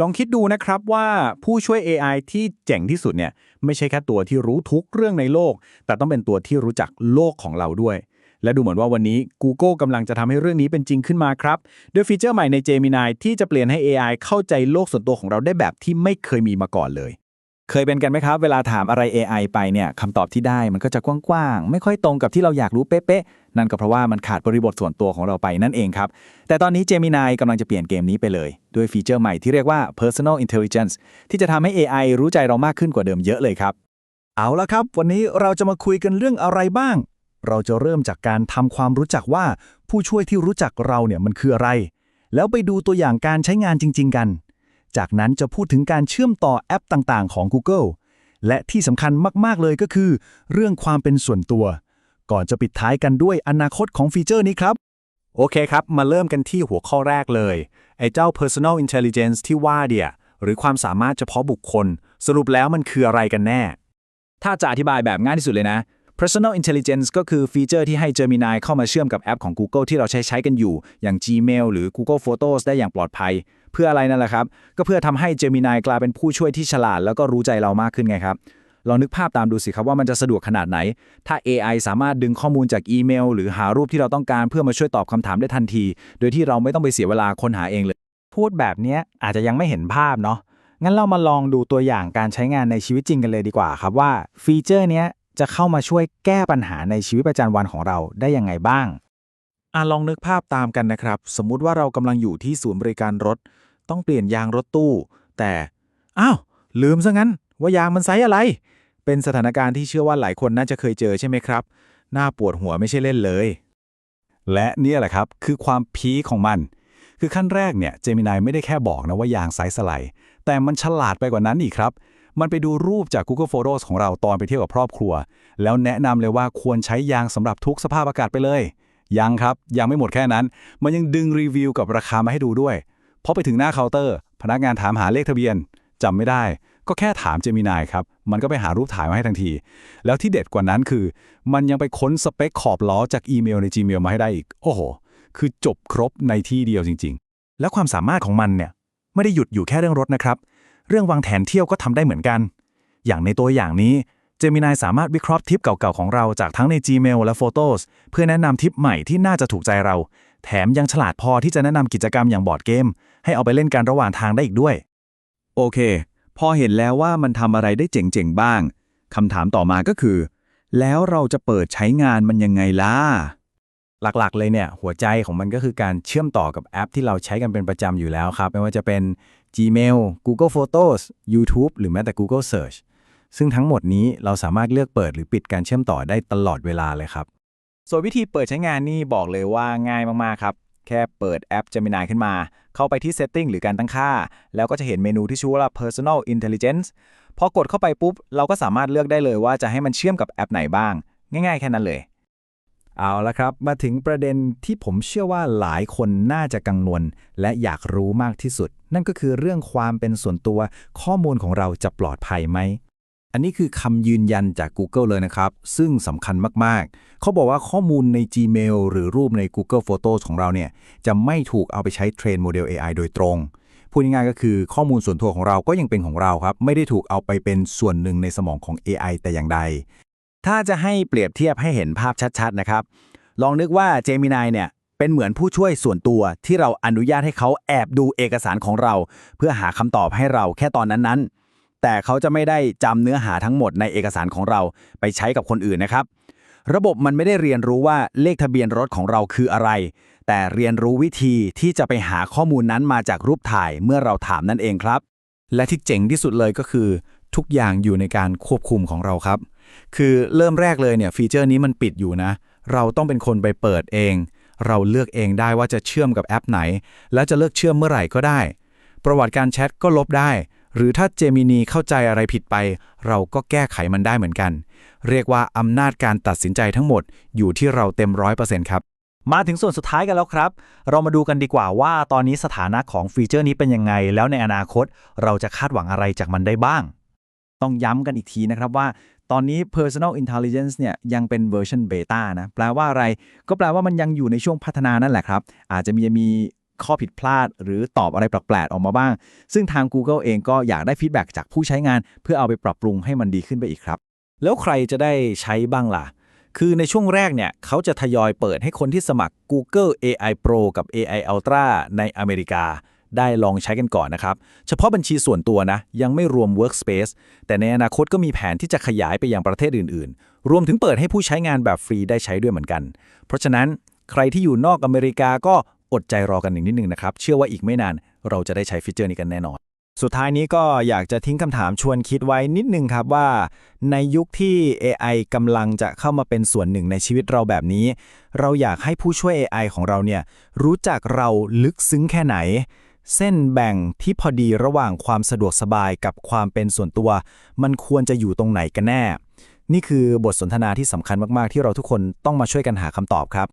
ลองคิดดูนะครับว่าผู้ช่วย AI ที่เจ๋งที่สุดเนี่ยไม่ใช่แค่ตัวที่รู้ทุกเรื่องในโลก แต่ต้องเป็นตัวที่รู้จักโลกของเราด้วย และดูเหมือนว่าวันนี้ Google กำลังจะทำให้เรื่องนี้เป็นจริงขึ้นมาครับด้วยฟีเจอร์ใหม่ใน Gemini ที่จะเปลี่ยนให้ AI เข้าใจโลกส่วนตัวของเราได้แบบที่ไม่เคยมีมาก่อนเลย เคยเป็นกันไหมครับ เวลาถามอะไร AI ไปเนี่ยคำตอบที่ได้มันก็จะกว้างๆ ไม่ค่อยตรงกับที่เราอยากรู้เป๊ะๆ นั่นก็เพราะว่ามันขาดบริบทส่วนตัวของเราไปนั่นเองครับ แต่ตอนนี้ Gemini กำลังจะเปลี่ยนเกมนี้ไปเลย ด้วยฟีเจอร์ใหม่ที่เรียกว่า Personal Intelligence ที่จะทำให้ AI รู้ใจเรามากขึ้นกว่าเดิมเยอะเลยครับ เอาละครับ วันนี้เราจะมาคุยกันเรื่องอะไรบ้าง เราจะเริ่มจากการทำความรู้จักว่าผู้ช่วยที่รู้จักเราเนี่ยมันคืออะไร แล้วไปดูตัวอย่างการใช้งานจริง ๆ กัน จากนั้นจะพูดถึงการเชื่อมต่อแอปต่างๆ ของ Google และที่สำคัญมาก ๆ เลยก็คือ เรื่องความเป็นส่วนตัว ก่อนจะปิดท้ายกันด้วยอนาคตของฟีเจอร์นี้ครับ โอเคครับ มาเริ่มกันที่หัวข้อแรกเลย ไอ้เจ้า personal intelligence ที่ว่าเดียหรือความสามารถเฉพาะบุคคล สรุปแล้วมันคืออะไรกันแน่ ถ้าจะอธิบายแบบง่ายที่สุดเลยนะ Personal Intelligence ก็คือฟีเจอร์ที่ให้ Gemini เข้ามาเชื่อมกับแอปของ Google ที่เราใช้ใช้กันอยู่ อย่าง Gmail หรือ Google Photos ได้อย่างปลอดภัย เพื่ออะไรนั่นแหละครับ ก็เพื่อทำให้ Gemini กลายเป็นผู้ช่วยที่ฉลาด แล้วก็รู้ใจเรามากขึ้นไงครับลองนึกภาพตามดูสิครับว่ามันจะสะดวกขนาดไหน ถ้า AI สามารถดึงข้อมูลจากอีเมล หรือหารูปที่เราต้องการเพื่อมาช่วยตอบคำถามได้ทันที โดยที่เราไม่ต้องไปเสียเวลาค้นหาเองเลย พูดแบบนี้อาจจะยังไม่เห็นภาพเนาะงั้นเรามาลองดูตัวอย่างการใช้งานในชีวิตจริงกันเลยดีกว่าครับว่าฟีเจอร์นี้ จะเข้ามาช่วยแก้ปัญหาในชีวิตประจำวันของเราได้ยังไงบ้าง อะลองนึกภาพตามกันนะครับ สมมุติว่าเรากำลังอยู่ที่ศูนย์บริการรถ ต้องเปลี่ยนยางรถตู้ แต่ อ้าว ลืมซะงั้น ว่ายางมันไซส์อะไร เป็นสถานการณ์ที่เชื่อว่าหลายคนน่าจะเคยเจอใช่ไหมครับน่าปวดหัวไม่ใช่เล่นเลย และเนี่ยแหละครับคือความพีของมัน คือขั้นแรกเนี่ย Gemini ไม่ได้แค่บอกนะว่ายางไซส์อะไรแต่มันฉลาดไปกว่านั้นอีกครับ มันไปดูรูปจาก Google Photos ของเราตอนไปเที่ยวกับครอบครัว แล้วแนะนำเลยว่าควรใช้ยางสำหรับทุกสภาพอากาศไปเลย ยังครับ ยังไม่หมดแค่นั้น มันยังดึงรีวิวกับราคามาให้ดูด้วยพอไปถึงหน้าเคาน์เตอร์ พนักงานถามหาเลขทะเบียนจำไม่ได้ ก็แค่ถาม Gemini ครับ มันก็ไปหารูปถ่ายมาให้ทันที แล้วที่เด็ดกว่านั้นคือ มันยังไปค้นสเปคขอบล้อจากอีเมลใน Gmail มาให้ได้อีก โอ้โห คือจบครบในที่เดียวจริง ๆ แล้วความสามารถของมันเนี่ยไม่ได้หยุดอยู่แค่เรื่องรถนะครับ เรื่องวางแผนเที่ยวก็ทำได้เหมือนกัน อย่างในตัวอย่างนี้ Gemini สามารถวิเคราะห์ทริปเก่าๆของเราจากทั้งใน Gmail และ Photos เพื่อแนะนำทริปใหม่ที่น่าจะถูกใจเรา แถมยังฉลาดพอที่จะแนะนำกิจกรรมอย่างบอร์ดเกม ให้เอาไปเล่นกันระหว่างทางได้อีกด้วย โอเค พอเห็นแล้วว่ามันทำอะไรได้เจ๋งๆบ้างคำถามต่อมาก็คือ แล้วเราจะเปิดใช้งานมันยังไงล่ะ หลักๆ เลยเนี่ยหัวใจของมันก็คือการเชื่อมต่อกับแอปที่เราใช้กันเป็นประจำอยู่แล้วครับ ไม่ว่าจะเป็น Gmail Google Photos YouTube หรือแม้แต่ Google Search ซึ่งทั้งหมดนี้เราสามารถเลือกเปิดหรือปิดการเชื่อมต่อได้ตลอดเวลาเลยครับ ส่วนวิธีเปิดใช้งานนี่บอกเลยว่าง่ายมากๆครับ แค่เปิดแอป Gemini ขึ้นมา เข้าไปที่ Setting หรือการตั้งค่า แล้วก็จะเห็นเมนูที่ชื่อว่า Personal Intelligence พอกดเข้าไปปุ๊บ เราก็สามารถเลือกได้เลยว่าจะให้มันเชื่อมกับแอปไหนบ้าง ง่าย ๆ แค่นั้นเลย เอาละครับ มาถึงประเด็นที่ผมเชื่อว่าหลายคนน่าจะกังวลและอยากรู้มากที่สุด นั่นก็คือเรื่องความเป็นส่วนตัวข้อมูลของเราจะปลอดภัยไหม อันนี้คือคำยืนยันจาก Google เลยนะครับ ซึ่งสำคัญมากๆ เขาบอกว่าข้อมูลใน Gmail หรือรูปใน Google Photos ของเราเนี่ยจะไม่ถูกเอาไปใช้เทรนโมเดล AI โดยตรงพูดง่ายๆก็คือข้อมูลส่วนตัวของเราก็ยังเป็นของเราครับ ไม่ได้ถูกเอาไปเป็นส่วนหนึ่งในสมองของ AI แต่อย่างใด ถ้าจะให้เปรียบเทียบให้เห็นภาพชัดๆนะครับ ลองนึกว่า Gemini เนี่ยเป็นเหมือนผู้ช่วยส่วนตัวที่เราอนุญาตให้เขาแอบดูเอกสารของเรา เพื่อหาคำตอบให้เราแค่ตอนนั้นๆ แต่เขาจะไม่ได้จำเนื้อหาทั้งหมดในเอกสารของเราไปใช้กับคนอื่นนะครับ ระบบมันไม่ได้เรียนรู้ว่าเลขทะเบียนรถของเราคืออะไร แต่เรียนรู้วิธีที่จะไปหาข้อมูลนั้นมาจากรูปถ่ายเมื่อเราถามนั่นเองครับ และที่เจ๋งที่สุดเลยก็คือ ทุกอย่างอยู่ในการควบคุมของเราครับ คือเริ่มแรกเลยเนี่ยฟีเจอร์นี้มันปิดอยู่นะ เราต้องเป็นคนไปเปิดเอง เราเลือกเองได้ว่าจะเชื่อมกับแอปไหน และจะเลิกเชื่อมเมื่อไหร่ก็ได้ ประวัติการแชทก็ลบได้ หรือถ้าเจมินีเข้าใจอะไรผิดไป เราก็แก้ไขมันได้เหมือนกัน เรียกว่าอำนาจการตัดสินใจทั้งหมดอยู่ที่เราเต็มร้อยเปอร์เซ็นต์ครับมาถึงส่วนสุดท้ายกันแล้วครับ เรามาดูกันดีกว่าว่าตอนนี้สถานะของฟีเจอร์นี้เป็นยังไง แล้วในอนาคตเราจะคาดหวังอะไรจากมันได้บ้าง ต้องย้ำกันอีกทีนะครับว่าตอนนี้ Personal Intelligence เนี่ยยังเป็นเวอร์ชันเบต้านะ แปลว่าอะไร ก็แปลว่ามันยังอยู่ในช่วงพัฒนานั่นแหละครับ อาจจะมีมีข้อผิดพลาด หรือตอบอะไรแปลกๆออกมาบ้าง ซึ่งทาง Google เองก็อยากได้ฟีดแบ็กจากผู้ใช้งาน เพื่อเอาไปปรับปรุงให้มันดีขึ้นไปอีกครับ แล้วใครจะได้ใช้บ้างล่ะ คือในช่วงแรกเนี่ยเขาจะทยอยเปิดให้คนที่สมัคร Google AI Pro กับ AI Ultra ในอเมริกา ได้ลองใช้กันก่อนนะครับ เฉพาะบัญชีส่วนตัวนะ ยังไม่รวม Workspace แต่ในอนาคตก็มีแผนที่จะขยายไปยังประเทศอื่นๆ รวมถึงเปิดให้ผู้ใช้งานแบบฟรีได้ใช้ด้วยเหมือนกัน เพราะฉะนั้นใครที่อยู่นอกอเมริกาก็อดใจรอกันอีกนิดนึงนะครับ เชื่อว่าอีกไม่นานเราจะได้ใช้ฟีเจอร์นี้กันแน่นอน สุดท้ายนี้ก็อยากจะทิ้งคำถามชวนคิดไว้นิดนึงครับว่า ในยุคที่ AI กำลังจะเข้ามาเป็นส่วนหนึ่งในชีวิตเราแบบนี้ เราอยากให้ผู้ช่วย AI ของเราเนี่ยรู้จักเราลึกซึ้งแค่ไหน เส้นแบ่งที่พอดีระหว่างความสะดวกสบายกับความเป็นส่วนตัว มันควรจะอยู่ตรงไหนกันแน่ นี่คือบทสนทนาที่สำคัญมาก ๆ ที่เราทุกคนต้องมาช่วยกันหาคำตอบครับ